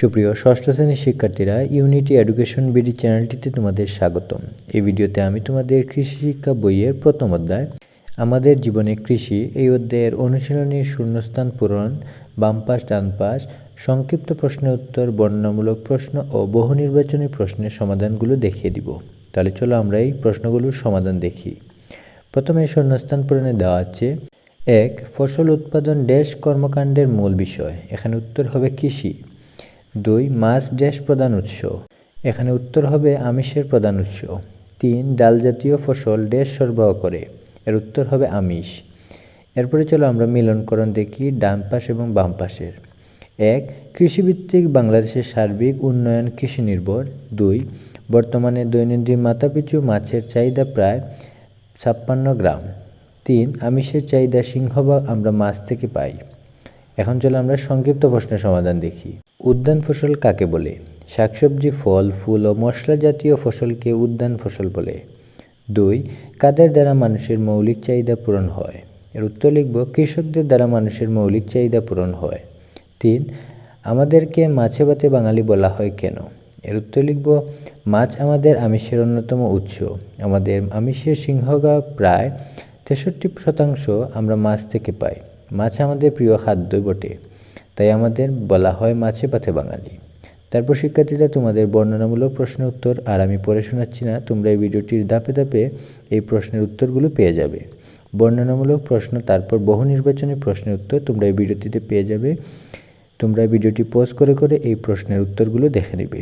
সুপ্রিয় ষষ্ঠ শ্রেণির শিক্ষার্থীরা ইউনিটি এডুকেশন বিডি চ্যানেলটিতে তোমাদের স্বাগতম। এই ভিডিওতে আমি তোমাদের কৃষি শিক্ষা বইয়ের প্রথম অধ্যায়, আমাদের জীবনে কৃষি, এই অধ্যায়ের অনুশীলনীর শূন্যস্থান পূরণ, বাম পাশ, ডান পাশ, সংক্ষিপ্ত প্রশ্নের উত্তর, বর্ণনামূলক প্রশ্ন ও বহু নির্বাচনী প্রশ্নের সমাধানগুলো দেখিয়ে দিব। তাহলে চলো আমরা এই প্রশ্নগুলোর সমাধান দেখি। প্রথমে শূন্যস্থান পূরণে দেওয়া আছে, এক, ফসল উৎপাদন ড্যাশ কর্মকাণ্ডের মূল বিষয়। এখানে উত্তর হবে কৃষি। দুই, মাছ ড্যাশ প্রধান উৎস। এখানে উত্তর হবে আমিষের প্রধান উৎস। তিন, ডাল জাতীয় ফসল ড্যাশ সরবরাহ করে। এর উত্তর হবে আমিষ। এরপরে চলো আমরা মিলনকরণ দেখি ডান পাশ এবং বাম পাশের। এক, কৃষিভিত্তিক বাংলাদেশের সার্বিক উন্নয়ন কৃষি নির্ভর। দুই, বর্তমানে দৈনন্দিন মাথাপিছু মাছের চাহিদা প্রায় ছাপ্পান্ন গ্রাম। তিন, আমিষের চাহিদা সিংহভাগ আমরা মাছ থেকে পাই। এখন চলো আমরা সংক্ষিপ্ত প্রশ্নের সমাধান দেখি। উদ্যান ফসল কাকে বলে? শাকসবজি, ফল, ফুল ও মশলা জাতীয় ফসলকে উদ্যান ফসল বলে। দুই, কাদের দ্বারা মানুষের মৌলিক চাহিদা পূরণ হয়? এর উত্তর লিখব, কৃষকদের দ্বারা মানুষের মৌলিক চাহিদা পূরণ হয়। তিন, আমাদেরকে মাছে ভাতে বাঙালি বলা হয় কেন? এর উত্তর লিখব, মাছ আমাদের আমিষের অন্যতম উৎস। আমাদের আমিষের সিংহগা প্রায় তেষট্টি শতাংশ আমরা মাছ থেকে পাই। মাছ আমাদের প্রিয় খাদ্যই বটে। তাই আমাদের বলা হয় মাছে পাথে বাঙালি। তারপর শিক্ষার্থীরা তোমাদের বর্ণনামূলক প্রশ্ন উত্তর, আর আমি পড়ে শোনাচ্ছি না, তোমরা এই ভিডিওটির ধাপে ধাপে এই প্রশ্নের উত্তরগুলো পেয়ে যাবে। বর্ণনামূলক প্রশ্ন, তারপর বহু নির্বাচনী প্রশ্নের উত্তর তোমরা এই ভিডিওটিতে পেয়ে যাবে। তোমরা ভিডিওটি পোজ করে করে এই প্রশ্নের উত্তরগুলো দেখে নেবে।